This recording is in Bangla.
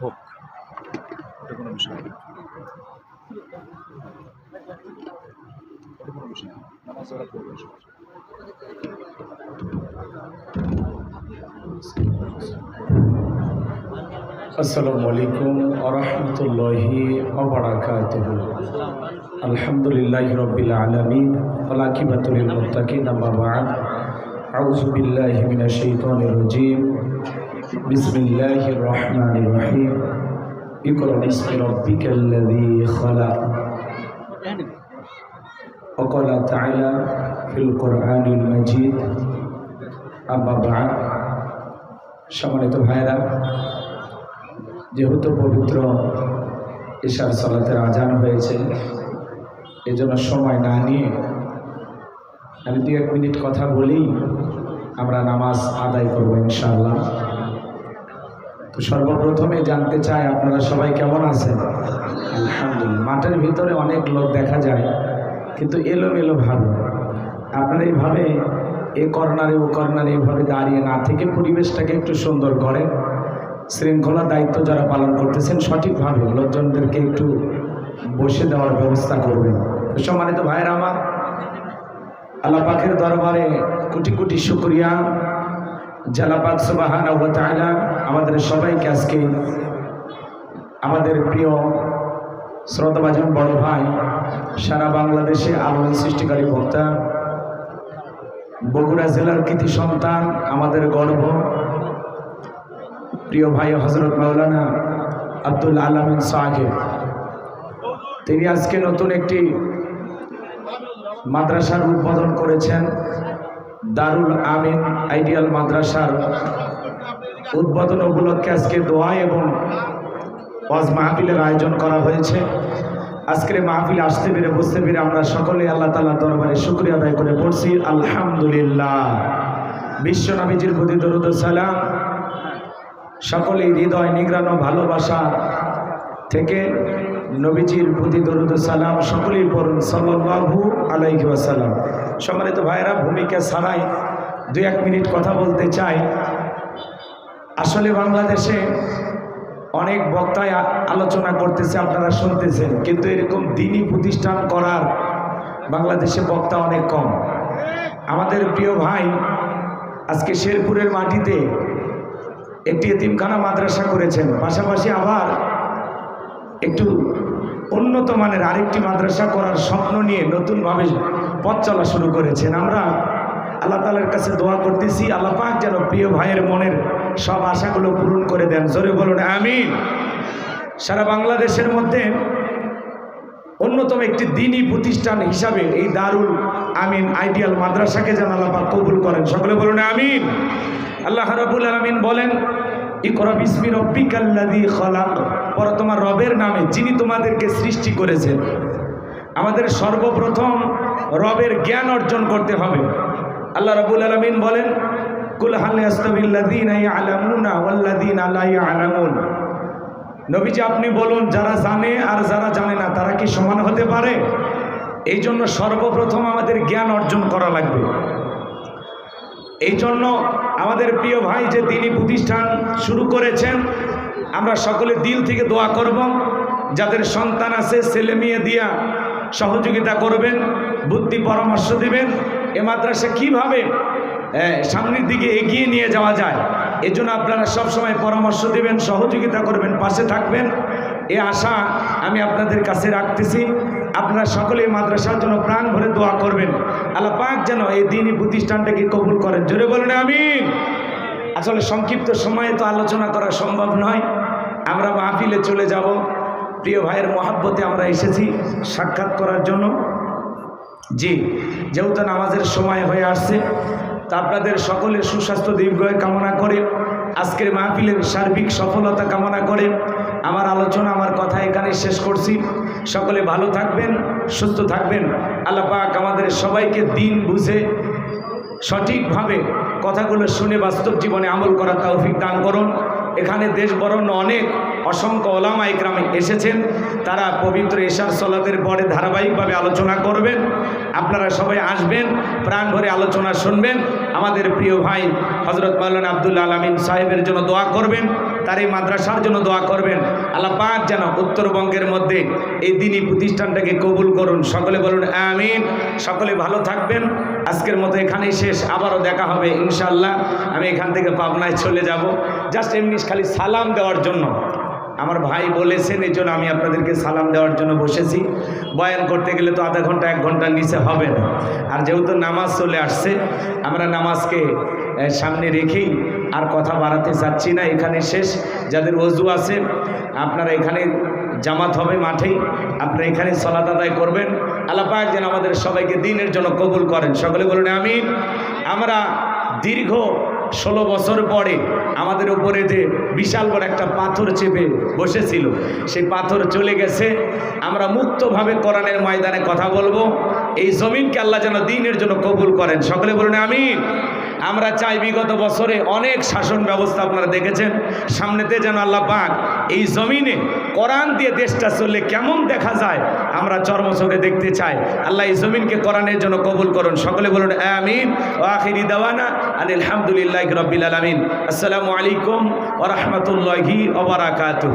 হোক এটা কোনো বিষয় না এটা কোনো বিষয় না নামাজ ওরা পড়বে সবাই। আসসালামু আলাইকুম আরহামতুল্লাহি ওবারাকাতুহু আলহামদুলিল্লাহি রাব্বিল আলামিন ওয়াল আকিবাতু লিল মুত্তাকিন আম্মা বা'দ আউযু বিল্লাহি মিনাশ শাইতানির রাজীম বিসমিল্লাহির রহমানির রহিম ইকরা বিসমি রাব্বিকাল্লাযী খালাক وقال تعالى في القرآن المجيد أما بعد সম্মানিত ভাইরা যেহেতু পবিত্র ঈশার সালাতের আজান হয়েছে এজন্য সময় না নিয়ে আমি দু এক মিনিট কথা বলেই আমরা নামাজ আদায় করব ইনশাআল্লাহ। তো সর্বপ্রথমে জানতে চাই, আপনারা সবাই কেমন আছেন? আলহামদুলিল্লাহ। মাঠের ভিতরে অনেক লোক দেখা যায়, কিন্তু এলোমেলো ভাবে। আপনারা এইভাবে এ কর্নারে, ও কর্নারে এইভাবে দাঁড়িয়ে না থেকে পরিবেশটাকে একটু সুন্দর করেন। শৃঙ্খলা দায়িত্ব যারা পালন করতেছেন, সঠিকভাবে লোকজনদেরকে একটু বসে দেওয়ার ব্যবস্থা করবেন। সম্মানিত ভাইয়েরা আমার আল্লাহ পাখের দরবারে কোটি কোটি শুক্রিয়া। জালাপাক সুবাহান আমাদের সবাইকে আজকে আমাদের প্রিয় শ্রোতাবাজন বড় ভাই, সারা বাংলাদেশে আলোড়ন সৃষ্টিকারী বক্তা, বগুড়া জেলার কৃতি সন্তান, আমাদের গর্ব। প্রিয় ভাই হজরত মাওলানা আব্দুল আলমিন সাহেব, তিনি আজকে নতুন একটি মাদ্রাসার উদ্বোধন করেছেন দারুল আমিন আইডিয়াল মাদ্রাসার উদ্বোধন উপলক্ষে আজকে দোয়া এবং ওয়াজ মাহফিলের আয়োজন করা হয়েছে। আজকের মাহফিল আসতে পেরে, বুঝতে পেরে আমরা সকলে আল্লাহ তালা দরবারে শুক্রিয়া আদায় করে পড়ছি। আলহামদুলিল্লাহ। বিশ্ব নবীজির প্রতি দরুদ সালাম। সকলেই হৃদয় নিগ্রানো ভালোবাসা থেকে নবীজির প্রতি দরুদ সালাম সকলেই পড়ুন সাল্লাহু আলাইহি ওয়াসাল্লাম। সম্মানিত ভাইয়েরা, ভূমিকা ছাড়াই দু এক মিনিট কথা বলতে চাই। আসলে বাংলাদেশে অনেক বক্তায় আলোচনা করতেছে, আপনারা শুনতেছেন, কিন্তু এরকম দিনই প্রতিষ্ঠান করার বাংলাদেশে বক্তা অনেক কম। আমাদের প্রিয় ভাই আজকে শেরপুরের মাটিতে একটি এতিমখানা মাদ্রাসা করেছেন, পাশাপাশি আবার একটু উন্নত মানের আরেকটি মাদ্রাসা করার স্বপ্ন নিয়ে নতুনভাবে পথ চলা শুরু করেছেন। আমরা আল্লাহ তালার কাছে দোয়া করতেছি, আল্লাহ পাক যেন প্রিয় ভাইয়ের মনের সব আশাগুলো পূরণ করে দেন। জোরে বলুন, আমিন। সারা বাংলাদেশের মধ্যে অন্যতম একটি দিনই প্রতিষ্ঠান হিসাবে এই দারুল আমিন আইডিয়াল মাদ্রাসাকে যেন আল্লাহ পাক কবুল করেন। সকলে বলুন, আমিন। আল্লাহ রাবুল আলমিন বলেন ইকরা বিসমি রব্বিকাল্লাযী খলাক। পর তোমার রবের নামে, যিনি তোমাদেরকে সৃষ্টি করেছেন। আমাদের সর্বপ্রথম রবের জ্ঞান অর্জন করতে হবে। আল্লাহ রাবুল আলমিন বলেন নবীজি আপনি বলুন, যারা জানে আর যারা জানে না, তারা কি সমান হতে পারে? এই জন্য সর্বপ্রথম আমাদের জ্ঞান অর্জন করা লাগবে। এই জন্য আমাদের প্রিয় ভাই যে তিনি প্রতিষ্ঠান শুরু করেছেন, আমরা সকলে দিল থেকে দোয়া করব। যাদের সন্তান আছে, ছেলে মেয়ে দিয়া সহযোগিতা করবেন, বুদ্ধি পরামর্শ দিবেন, এ মাদ্রাসা কীভাবে সামনের দিকে এগিয়ে নিয়ে যাওয়া যায় এজন্য আপনারা সবসময় পরামর্শ দেবেন, সহযোগিতা করবেন, পাশে থাকবেন। এ আশা আমি আপনাদের কাছে রাখতেছি। আপনারা সকলে মাদ্রাসার জন্য প্রাণ ভরে দোয়া করবেন। আল্লাহ পাক যেন এই দিনই প্রতিষ্ঠানটাকে কবুল করেন। জোরে বলেন, আমিন। আসলে সংক্ষিপ্ত সময়ে তো আলোচনা করা সম্ভব নয়। আমরা মাহফিলে চলে যাব। প্রিয় ভাইয়ের মহাব্বতে আমরা এসেছি সাক্ষাৎ করার জন্য। জি, যেহেতু নামাজের সময় হয়ে আসছে, তা আপনাদের সকলের সুস্বাস্থ্য, দীর্ঘায় কামনা করে, আজকের মাহফিলের সার্বিক সফলতা কামনা করে আমার আলোচনা, আমার কথা এখানে শেষ করছি। সকলে ভালো থাকবেন, সুস্থ থাকবেন। আল্লাহ পাক আমাদের সবাইকে দিন বুঝে সঠিকভাবে কথাগুলো শুনে বাস্তব জীবনে আমল করা তৌফিক দান করুন। এখানে দেশ বরণ্য অনেক অসংখ্য ওলামা ইকরামে এসেছেন। তারা পবিত্র এশার সলাতের পরে ধারাবাহিকভাবে আলোচনা করবেন। আপনারা সবাই আসবেন, প্রাণ ভরে আলোচনা শুনবেন। আমাদের প্রিয় ভাই হজরত মাল্লান আব্দুল আলমিন সাহেবের জন্য দোয়া করবেন। তার এই মাদ্রাসার জন্য দোয়া করবেন। আল্লাহ পাক যেন উত্তরবঙ্গের মধ্যে এই দিনই প্রতিষ্ঠানটাকে কবুল করুন। সকলে বলুন আমিন। সকলে ভালো থাকবেন। আজকের মতো এখানেই শেষ। আবারও দেখা হবে ইনশাল্লাহ আমি এখান থেকে পাবনায় চলে যাব। জাস্ট এমনি খালি সালাম দেওয়ার জন্য। আমার ভাই বলেছেন, এই জন্য আমি আপনাদেরকে সালাম দেওয়ার জন্য বসেছি। বয়ান করতে গেলে তো আধা ঘণ্টা, এক ঘণ্টার নিচে হবে না। আর যেহেতু নামাজ চলে আসছে, আমরা নামাজকে সামনে রেখেই আর কথা বাড়াতে চাচ্ছি না, এখানে শেষ। যাদের অজু আছে, আপনারা এখানে জামাত হবে মাঠেই। আপনারা এখানে সলাত আদায় করবেন। আল্লাহ পাক যেন আমাদের সবাইকে দিনের জন্য কবুল করেন। সকলে বলুন আমি আমরা দীর্ঘ ষোলো বছর পরে আমাদের উপরে যে বিশাল বড় একটা পাথর চেপে বসেছিল, সেই পাথর চলে গেছে। আমরা মুক্তভাবে কোরআনের ময়দানে কথা বলব। এই জমিনকে আল্লাহ যেন দিনের জন্য কবুল করেন। সকলে বলুন আমি আমরা চাই বিগত বছরে অনেক শাসন ব্যবস্থা আপনারা দেখেছেন। সামনেতে যেন আল্লাহ পাক এই জমিনে কোরআন দিয়ে দেশটা চললে কেমন দেখা যায়, আমরা চর্মচোখে দেখতে চাই। আল্লাহ এই জমিনকে কোরআনের জন্য কবুল করুন। সকলে বলুন, আমিন। আখিরি দাওয়ানা আলহামদুলিল্লাহ রবিল আলমিন। আসসালামু আলাইকুম ওরহমতুল্লাহি ওবরাকাতুহ